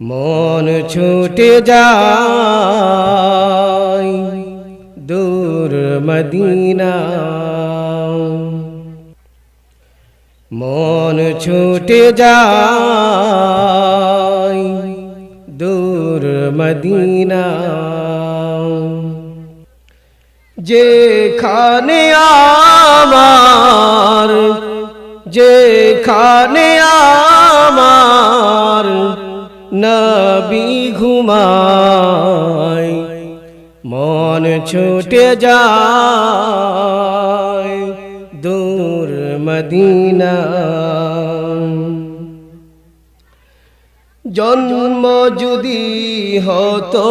মন ছুটে যায় দূর মদিনা মন ছুটে যায় দূর মদিনা যেখানে আমার যেখানে আমার নবী মন ছুটে যায় দূর মদিনা। জন্ম যদি হতো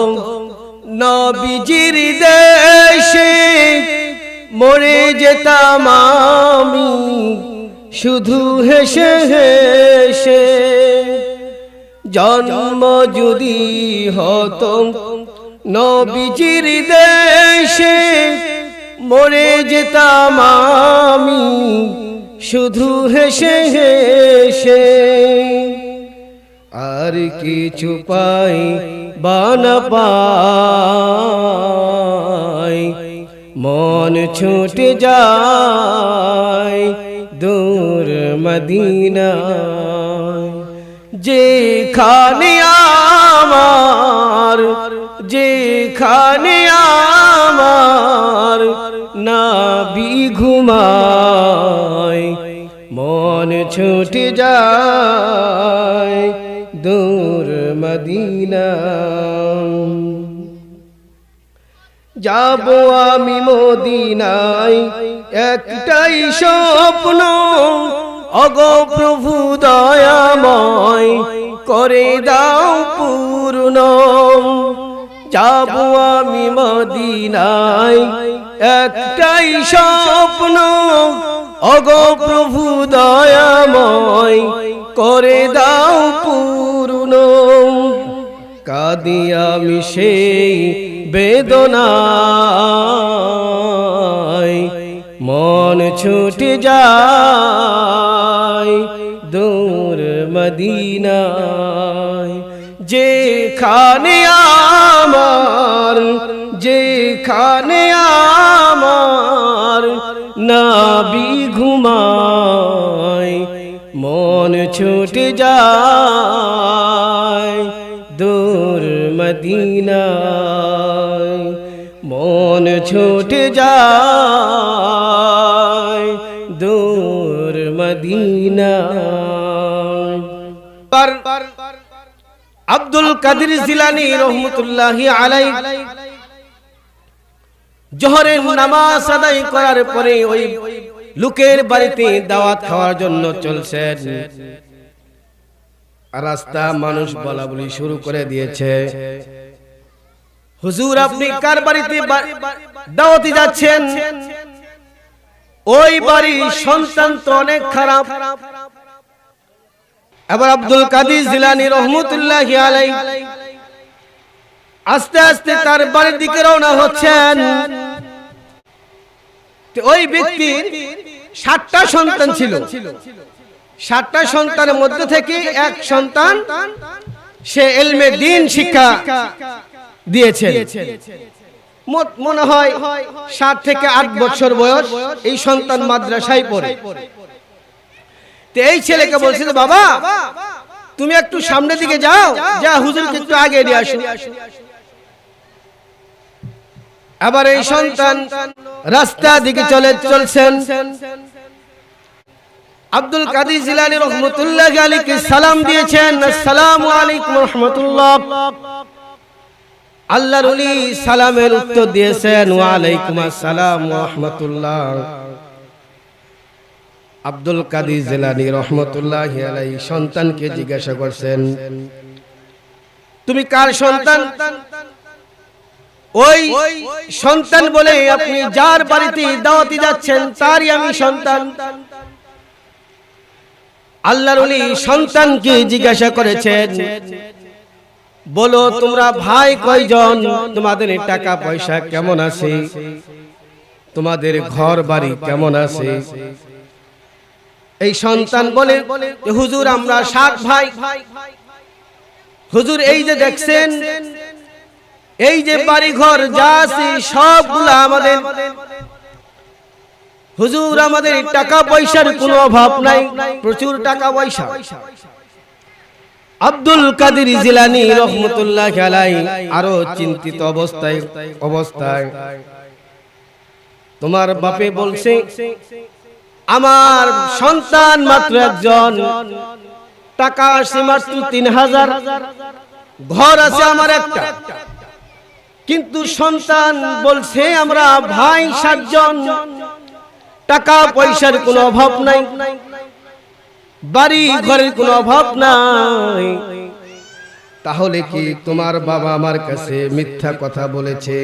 নবীজির দেশে, মরে যেতাম আমি শুধু হেসে হেসে। জন্ম যদি হত, নবীজির দেশে মরে যেতাম আমি, শুধু হেসে হেসে। আর কিছু পাই বান পাই, মন ছুটে যায় দূর মদিনা যেখানে আমার যেখানে আমার নাবি ঘুমায়, মন ছুটে যায় দূর মদিনা যাব আমি মদিনায়, একটাই স্বপ্ন, অগ প্রভু দয়াময় করে দাও পূর্ণ। যাব আমি মদিনায়। একটাই স্বপ্ন, অগ প্রভু দয়াময়। করে দাও পূর্ণ। কাদি আমি সেই মন ছুটে যায়, দূর মদিনায়। যেখানে আমার যেখানে আমার নাবি ঘুমায়, মন ছুটে যায় দূর মদিনায়। মন ছুটে যায় দূর মদিনায়। আব্দুল কাদির জিলানি রহমতুল্লাহি আলাই জোহরের নামাজ আদায় করার পরে ওই লোকের বাড়িতে দাওয়াত খাওয়ার জন্য চলছেন। রাস্তা মানুষ বলা বলি শুরু করে দিয়েছে। হুজুর, আপনি কার বাড়িতে দাওয়াতি যাচ্ছেন? ওই বাড়ির সন্তান তো অনেক খারাপ। এবার আব্দুল কাদির জিলানি রহমতুল্লাহ আলাই আস্তে আস্তে তার বাড়ির দিকে রওনা হচ্ছেন। ওই ব্যক্তির সাতটা সন্তান ছিল। সাতটা সন্তানের মধ্যে থেকে এক সন্তান সে এলমে দিন শিক্ষা দিয়েছে মনে হয় সাত থেকে আট বছর বয়স এই সন্তান মাদ্রাসায় পড়ে। তো এই ছেলেকে বলছে বাবা তুমি একটু সামনের দিকে যাও। যা হুজুরকে একটু আগে দিয়ে আসো আবার এই সন্তান রাস্তা দিকে চলে চলছেন। আব্দুল কাদির জিলানি রহমতুল্লাহ আলীকে সালাম দিয়েছেন। আসসালামু আলাইকুম রহমতুল্লাহ। আল্লাহর উলি সালামের উত্তর দিয়েছেন। ওয়া আলাইকুম আসসালাম ওয়া রাহমাতুল্লাহ। আব্দুল কাদির জিলানি রহমতুল্লাহ আলাই সন্তানকে জিজ্ঞাসা করছেন, তুমি কার সন্তান? ওই সন্তান বলে আপনি যার বাড়িতে দাওয়াতি যাচ্ছেন তারই আমি সন্তান। আল্লাহর উলি সন্তানকে জিজ্ঞাসা করেছেন, বলো তোমরা ভাই কয়জন? তোমাদের টাকা পয়সা কেমন আছে? তোমাদের ঘর বাড়ি কেমন আছে? এই সন্তান বলে হুজুর, আমরা সাত ভাই। হুজুর, এই যে দেখছেন, এই যে বাড়ি ঘর যা সবগুলো আমাদের। হুজুর, আমাদের টাকা পয়সার কোনো অভাব নাই, প্রচুর টাকা পয়সা। আব্দুল কাদের জিলানি রহমতুল্লাহ খেলাই আরও চিন্তিত অবস্থায় অবস্থায়। তোমার বাপে বলছে আমার সন্তান মাত্র একজন। টাকা আসে মাত্র তিন হাজার। ঘর আছে আমার একটা। কিন্তু সন্তান বলছে, আমরা ভাই সাতজন। টাকা পয়সার কোনো অভাব নাই। বাড়ি ঘরের কোনো অভাব নাই। তাহলে কি তোমার বাবা আমার কাছে মিথ্যা কথা বলেছে?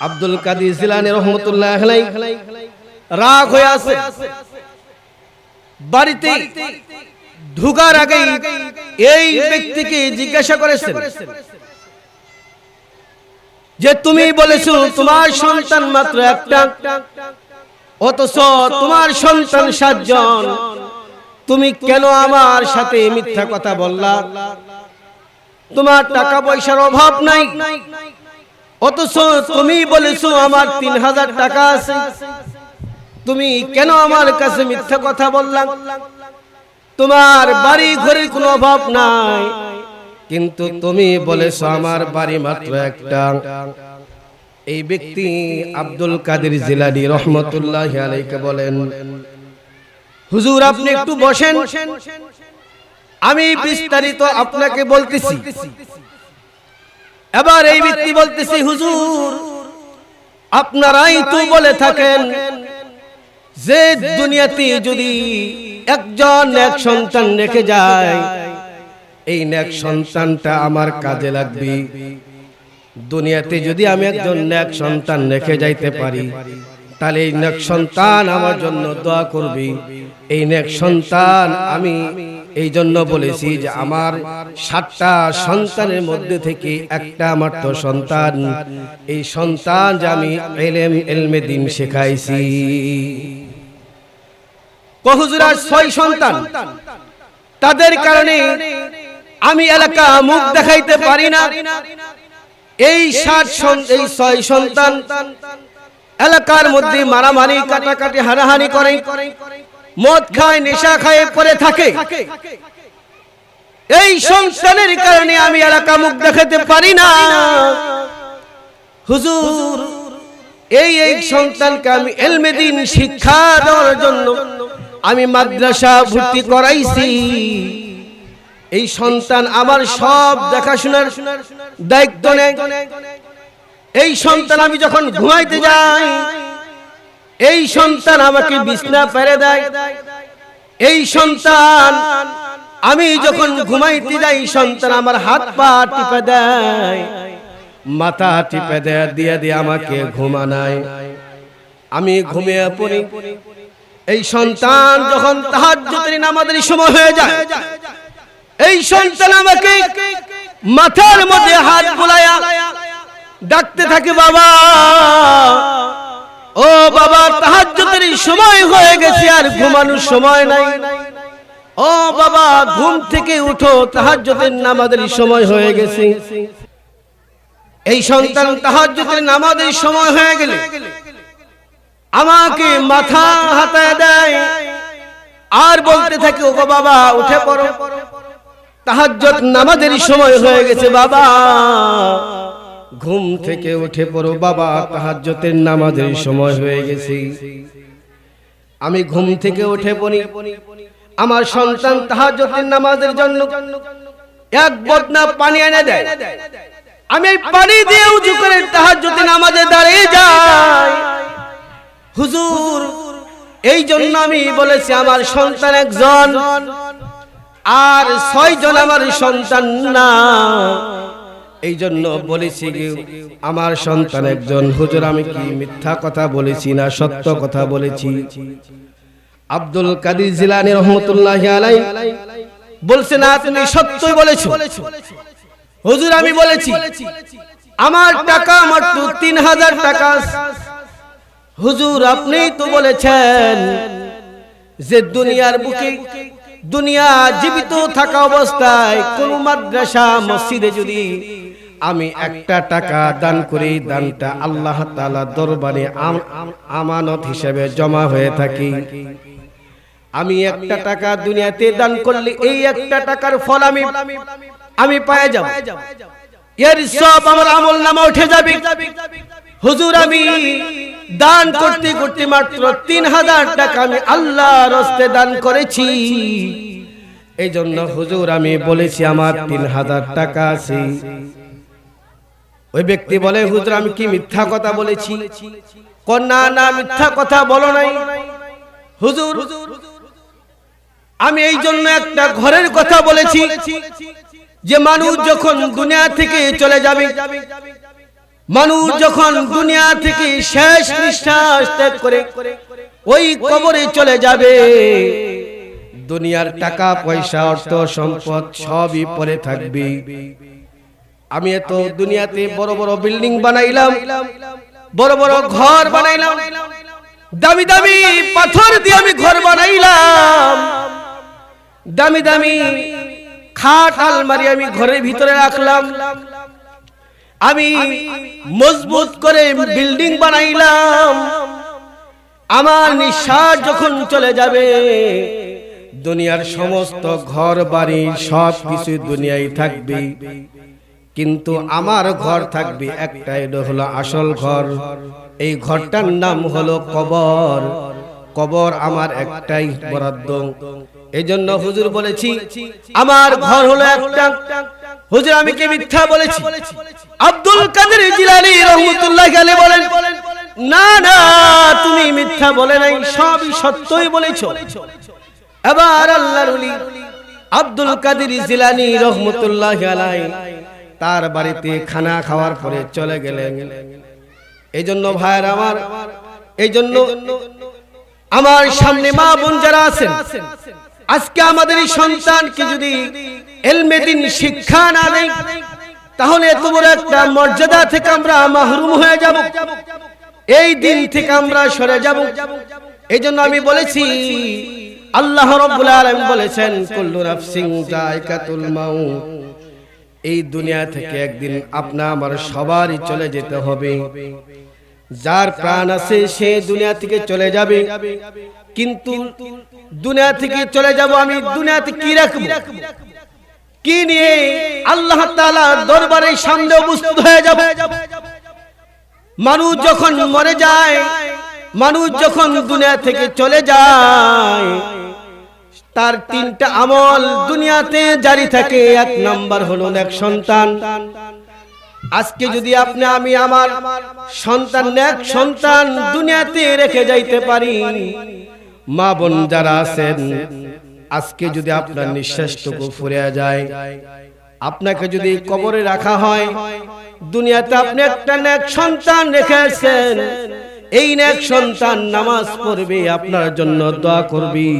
আব্দুল কাদির জিলানি রহমতুল্লাহ রাগ হয়ে আছে। বাড়িতে ঢুকার আগে এই ব্যক্তিকে জিজ্ঞাসা করেছেন যে তুমি বলেছ তোমার সন্তান মাত্র একটা, অথচ তোমার সন্তান সাতজন। তুমি কেন আমার সাথে মিথ্যা কথা বললা? তোমার টাকা পয়সার অভাব নাই। অথচ তুমি বলেছ আমার তিন হাজার টাকা আছে। তুমি কেন আমার কাছে মিথ্যা কথা বললাম তোমার বাড়ি ঘরের কোনো অভাব নাই। কিন্তু তুমি বলেছ আমার বাড়ি মাত্র একটা। এই ব্যক্তি আব্দুল কাদের জিলানি রহমতুল্লাহ আলাইকে বলেন, হুজুর, আপনি একটু বসেন। আমি বিস্তারিত আপনাকে বলতেছি। এবার এই ব্যক্তি বলতেছি, হুজুর, আপনারাই তো বলে থাকেন যে দুনিয়াতে যদি একজন এক সন্তান রেখে যায়, এই ন্যাক সন্তানটা আমার কাজে লাগবে। দুনিয়াতে যদি আমি একজন নেক সন্তান রেখে যাইতে পারি, তাহলে এই নেক সন্তান আমার জন্য দোয়া করবি। এই নেক সন্তান আমি এই জন্য বলেছি যে আমার সাতটা সন্তানের মধ্যে থেকে একটা মাত্র সন্তান। এই সন্তান যে আমি এলেম, এলমে দিন শেখাইছি। কহুজুরার ছয় সন্তান। তাদের কারণে আমি এলাকা মুখ দেখাইতে পারি না। এই সাত এই ছয় সন্তান এলাকার মধ্যে মারামারি কাটাকাটি হানাহানি করে। মদ খায় নেশা খায় পরে থাকে। এই সন্তানের কারণে আমি এলাকা মুখ দেখাতে পারি না। হুজুর এই এই সন্তানকে আমি এলমেদিন শিক্ষা দেওয়ার জন্য আমি মাদ্রাসা ভর্তি করাইছি। এই সন্তান আমার সব দেখাশোনার দায়িত্ব নেই এই সন্তান আমি যখন ঘুমাইতে যাই এই সন্তান আমাকে বিছনা পেরে দেয়। এই সন্তান আমি যখন ঘুমাইতে যাই সন্তান আমার হাত পা টিপে দেয়। মাথা টিপে দেয় দিয়ে দিয়ে আমাকে ঘুমানায়। আমি ঘুমিয়ে পড়ি। এই সন্তান যখন তাহার নামাজের সময় হয়ে যায়, এই সন্তান আমাকে মাথার মধ্যে হাত বুলায়া ডাকতে থাকে, বাবা। ও বাবা, তাহার তাহাজ্জুদের সময় হয়ে গেছে, আর ঘুমানোর সময় নাই। ও বাবা, ঘুম থেকে উঠো, তাহার তাহাজ্জুদের নামাজের সময় হয়ে গেছে। এই সন্তান তাহার তাহাজ্জুদের নামাদের সময় হয়ে গেলে আমাকে মাথা হাতায় দেয়। আর বলতে থাকে ও বাবা উঠে পড়ো। তাহাজ্জত নামাজের সময় হয়ে গেছে বাবা। ঘুম থেকে উঠে পড়ো বাবা তাহাজ্জতের নামাজের সময় হয়ে গেছে। আমি ঘুম থেকে উঠে পড়ি। আমার সন্তান তাহাজ্জতের নামাজের জন্য এক বদনা পানি এনে দেয়। আমি পানি দিয়ে উঁচু করে তাহাজ্জতের নামাজে দাঁড়িয়ে যাই। হুজুর, এই জন্য আমি বলেছি আমার সন্তান একজন, আর ছয়জন আমার সন্তান না। এই জন্য বলেছি আমার সন্তান একজন। হুজুর, আমি কি মিথ্যা কথা বলেছি না সত্য কথা বলেছি? আব্দুল কাদির জিলানি রহমতুল্লাহ আলাই বলছে, না, তুমি সত্যই বলেছ। হুজুর, আমি বলেছি, আমার টাকা মাত্র তিন হাজার টাকা হুজুর, আপনি তো বলেছেন যে দুনিয়ার বুকে দুনিয়া জীবিত থাকা অবস্থায় কোন মাদ্রাসা, মসজিদে যদি আমি একটা টাকা দান করি, দানটা আল্লাহ তাআলা দরবারে আম- আম- আমানত হিসেবে জমা হয়ে থাকি। আমি একটা টাকা দুনিয়াতে দান করলে এই একটা টাকার ফল আমি আমি পায়ে যাব। এর সব আমার আমল নামা উঠে যাবে। হুজুর আমি দান করতে করতে মাত্র তিন হাজার টাকা আমি আল্লাহ রস্তে দান করেছি। এই জন্য হুজুর আমি বলেছি, আমার তিন হাজার টাকা আছে। ওই ব্যক্তি বলে, হুজুর, আমি কি মিথ্যা কথা বলেছি? কন্যা, না, মিথ্যা কথা বলো নাই। হুজুর, আমি এই জন্য একটা ঘরের কথা বলেছি যে মানুষ যখন দুনিয়া থেকে চলে যাবে মানুষ যখন দুনিয়া থেকে শেষ নিঃশ্বাস ত্যাগ করে ওই কবরে চলে যাবে। দুনিয়ার টাকা পয়সা অর্থ সম্পদ সবই পরে থাকবে। আমি এত দুনিয়াতে বড় বড় বিল্ডিং বানাইলাম বড় বড় ঘর বানাইলাম দামি দামি পাথর দিয়ে আমি ঘর বানাইলাম। দামি দামি খাট আলমারি আমি ঘরের ভিতরে রাখলাম। আমি মজবুত করে বিল্ডিং বানাইলাম। আমার নিঃশ্বাস যখন চলে যাবে, দুনিয়ার সমস্ত ঘর, বাড়ি সব কিছু দুনিয়ায় থাকবে। কিন্তু আমার ঘর থাকবে একটাই হলো আসল ঘর। এই ঘরটার নাম হলো কবর। কবর আমার একটাই বরাদ্দ। এই জন্য হুজুর বলেছি, আমার ঘর হলো একটা হুজুর আমি কি মিথ্যা বলেছি? আব্দুল কাদের জিলানী রহমতুল্লাহ আলাইহি বলেন না না তুমি মিথ্যা বলে নাই সবই সত্যই বলেছ। এবার আল্লাহর ওলি আব্দুল কাদের জিলানী রহমতুল্লাহ আলাইহি তার বাড়িতে খানা খাওয়ার পরে চলে গেলেন। এই জন্য ভাইয়ের আমার এই জন্য আমার সামনে মা বোন যারা আছেন আজকে আমাদের এই সন্তানকে যদি এলমেদিন শিক্ষা না দেয়, তাহলে এত বড় একটা মর্যাদা থেকে আমরা মাহরুম হয়ে যাব। এই দিন থেকে আমরা সরে যাব। এই জন্য আমি বলেছি, আল্লাহ রব্বুল আলামিন বলেছেন, কুল্লু নাফসিন যায়কাতুল মাউত। এই দুনিয়া থেকে একদিন আপনা আমার সবারই চলে যেতে হবে। যার প্রাণ আছে সে দুনিয়া থেকে চলে যাবে। কিন্তু দুনিয়া থেকে চলে যাব আমি, দুনিয়াতে কি রাখব? কি নিয়ে আল্লাহ তাআলা দরবারে সামনে উপস্থিত হয়ে যাব? মানুষ যখন মরে যায়, মানুষ যখন দুনিয়া থেকে চলে যায়, তার তিনটা আমল দুনিয়াতে জারি থাকে। এক নাম্বার হলো এক সন্তান। আজকে যদি আপনি আমি আমার সন্তান, এক সন্তান দুনিয়াতে রেখে যাইতে পারি, মা বোন যারা আছেন, আজকে যদি আপনার নিঃশ্বাসটুকু ফুরিয়ে যায়, আপনাকে যদি কবরে রাখা হয়, দুনিয়াতে আপনি একটা নেক সন্তান রেখেছেন এই নেক সন্তান নামাজ পড়বে, আপনার জন্য দোয়া করবি,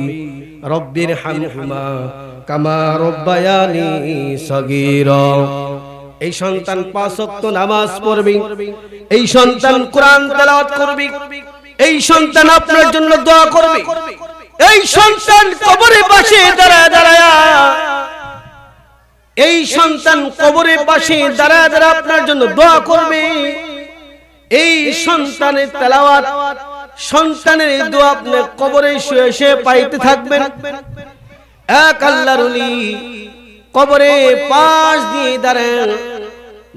রব্বির হামহুমা কামা রব্বায়ানি সগীরা। এই সন্তান পাঁচ নামাজ পড়বে। এই সন্তান কোরআন তেলাওয়াত করবে। এই সন্তান আপনার জন্য দোয়া করবে। এই সন্তান কবরে পাশে দাঁড়ায় দাঁড়ায়। এই সন্তান কবরে পাশে দাঁড়ায় দাঁড়ায় আপনার জন্য দোয়া করবে। এই সন্তানের তেলাওয়াত সন্তানের এই দোয়া আপনি কবরে শুয়ে শুয়ে পাইতে থাকবেন। এক আল্লাহর ওলি কবরে পাশ দিয়ে দাঁড়ান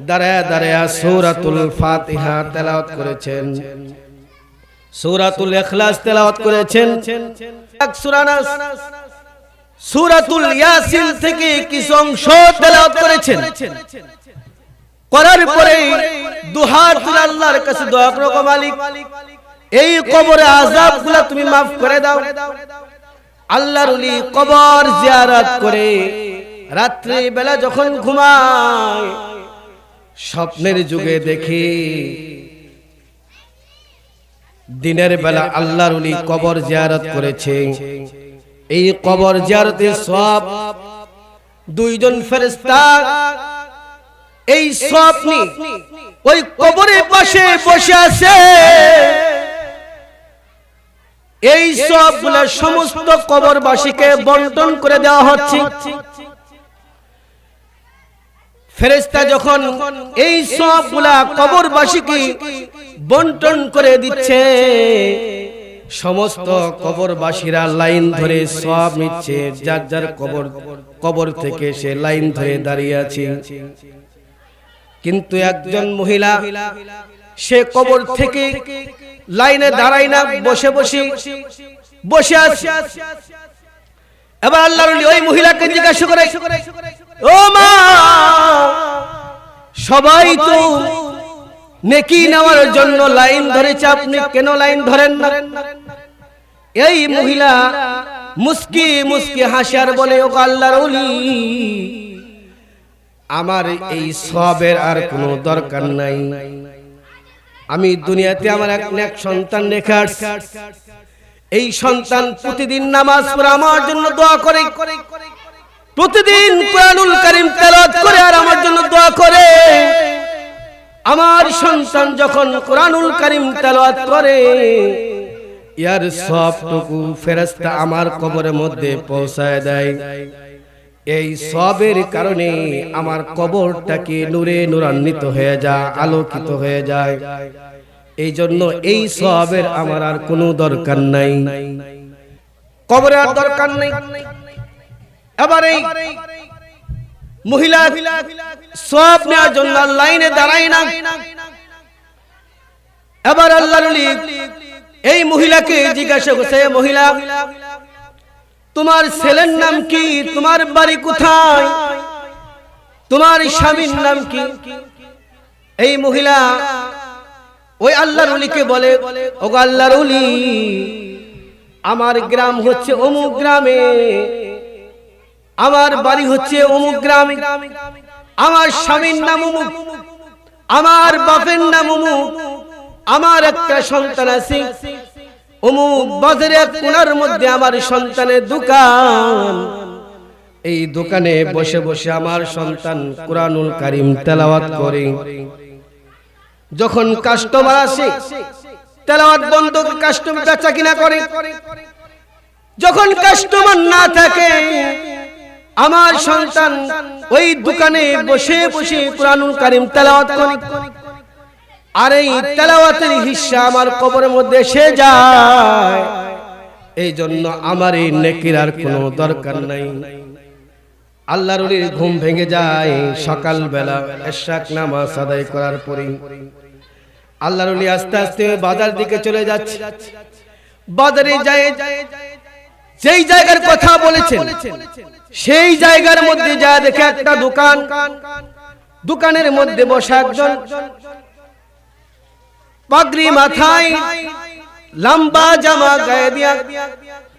দাঁড়ায় দাঁড়ায়। সূরাতুল ফাতিহা তেলাওয়াত করেছেন। সূরাতুল ইখলাস তেলাওয়াত করেছেন। এক সূরা নাস সূরাতুল ইয়াসিন থেকে কিছু অংশ তেলাওয়াত করেছেন। করার পরে দুহাত তুলে আল্লাহর কাছে দোয়া করো মালিক। এই কবরে আযাবগুলো তুমি maaf করে দাও। আল্লাহর ওলি কবর জিয়ারত করে রাত্রি বেলা যখন ঘুমায়, স্বপ্নের যুগে দেখে, দিনের বেলা আল্লাহর ওলি কবর জিয়ারত করেছে। এই কবর জিয়ারতে সব দুইজন ফেরেশতা, এই স্বপ্নে ওই কবরের পাশে বসে আছে। এই সবগুলা সমস্ত কবরবাসীকে বন্টন করে দেওয়া হচ্ছে। ফেরেস্তা যখন এই সবগুলা কবরবাসীকে বন্টন করে দিচ্ছে, সমস্ত কবরবাসীরা লাইন ধরে সব নিচ্ছে, যার যার কবর কবর থেকে সে লাইন ধরে দাঁড়িয়ে আছে। কিন্তু একজন মহিলা সে কবর থেকে লাইনে দাঁড়ায় না, বসে বসে বসে আছে। এবার আল্লাহর ওই মহিলাকে জিজ্ঞাসা করে ও মা, সবাই তো নেকি নেওয়ার জন্য লাইন ধরেছে, আপনি কেন লাইন ধরেন না এই মহিলা মুস্কি মুস্কি হাসিয়ার বলে, ও আল্লাহর ওলি, আমার এই সবের আর কোনো দরকার নাই আমি দুনিয়াতে আমার এক এক সন্তান রেখে। এই সন্তান প্রতিদিন নামাজ পড়ে, আমার জন্য দোয়া করে প্রতিদিন কোরআনুল করিম তেলাওয়াত করে আর আমার জন্য দোয়া করে। আমার সন্তান যখন কোরআনুল করিম তেলাওয়াত করে, ইয়ার সবটুকু ফেরেশতা আমার কবরের মধ্যে পৌঁছায় দেয়। এই সবের কারণে আমার কবরটাকে নূরে নূরান্বিত হয়ে যায়, আলোকিত হয়ে যায়। এই জন্য এই সবের আমার আর কোনো দরকার নাই। কবরে আর দরকার নেই। এবার এই মহিলা সব নেওয়ার জন্য লাইনে দাঁড়ায় না। এবার আল্লাহর ওলি এই মহিলাকে জিজ্ঞাসা করছে মহিলা, তোমার ছেলের নাম কি? তোমার বাড়ি কোথায়? তোমার স্বামীর নাম কি? এই মহিলা ওই আল্লাহর উলিকে বলে ও আল্লাহর উলি আমার গ্রাম হচ্ছে অমুক গ্রামে। আমার বাড়ি হচ্ছে অমুক গ্রামে। আমার স্বামীর নাম অমুক। আমার বাপের নাম অমুক। আমার একটা সন্তান আছে। অমুক বাজারে কোনার মধ্যে আমার সন্তানের দোকান। এই দোকানে বসে বসে আমার সন্তান কারিম তেলাওয়াত করে। যখন কাস্টমার আসে, তেলাওয়াত বন্ধ কাস্টমার করে। যখন কাস্টমার না থাকে আমার সন্তান ওই দোকানে বসে বসে কোরআনুল কারিম তেলাওয়াত করে। আর এই তেলাওয়াতের হিস্সা আমার কবরের মধ্যে এসে যায়। এই জন্য আমার এই নেকির আর কোনো দরকার নাই। আল্লাহর ঘুম ভেঙে যায় সকাল বেলা এশাক নামাজ আদায় করার পরে আল্লাহর আস্তে আস্তে বাজার দিকে চলে যাচ্ছে। বাজারে যায় যেই জায়গার কথা বলেছেন। সেই জায়গার মধ্যে যা দেখে একটা দোকান, দোকানের মধ্যে বসা একজন পাগড়ি মাথায় লম্বা জামা গায়ে দিয়া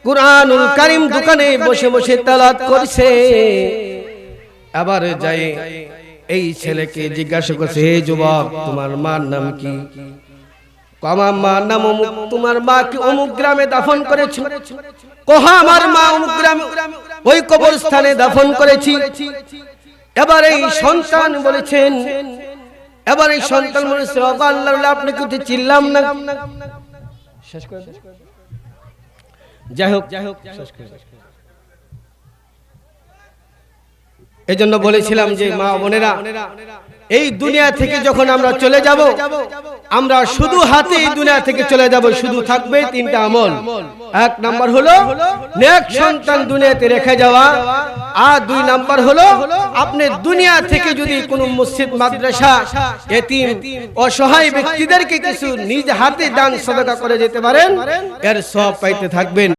কুরআনুল কারিম দোকানে বসে বসে তালাত করছে। আবার যাই এই ছেলেকে জিজ্ঞাসা করছে, হে যুবক, তোমার মার নাম কি? আমার মার নাম অমুক, তোমার মা কি অমুক গ্রামে দাফন করেছ। কোহা আমার মা অমুক গ্রামে ওই কবরস্থানে দাফন করেছি। এবার এই সন্তান বলেছেন এবার এই সন্তান বলেছে "বাবা, আল্লাহ আপনি কিন্তু চিল্লাম না। শেষ করে যাই হোক যাই হোক শেষ করে এজন্য বলেছিলাম যে মা বোনেরা এই দুনিয়া থেকে যখন আমরা চলে যাব, আমরা শুধু হাতে এই দুনিয়া থেকে চলে যাব, শুধু থাকবে তিনটা আমল। এক নাম্বার হলো, নেক সন্তান দুনিয়াতে রেখে যাওয়া। আর দুই নাম্বার হলো, আপনি দুনিয়া থেকে যদি কোনো মসজিদ, মাদ্রাসা, এতিম, অসহায় ব্যক্তিদেরকে কিছু নিজ হাতে দান, সদকা করে যেতে পারেন, এর সব পাইতে থাকবেন।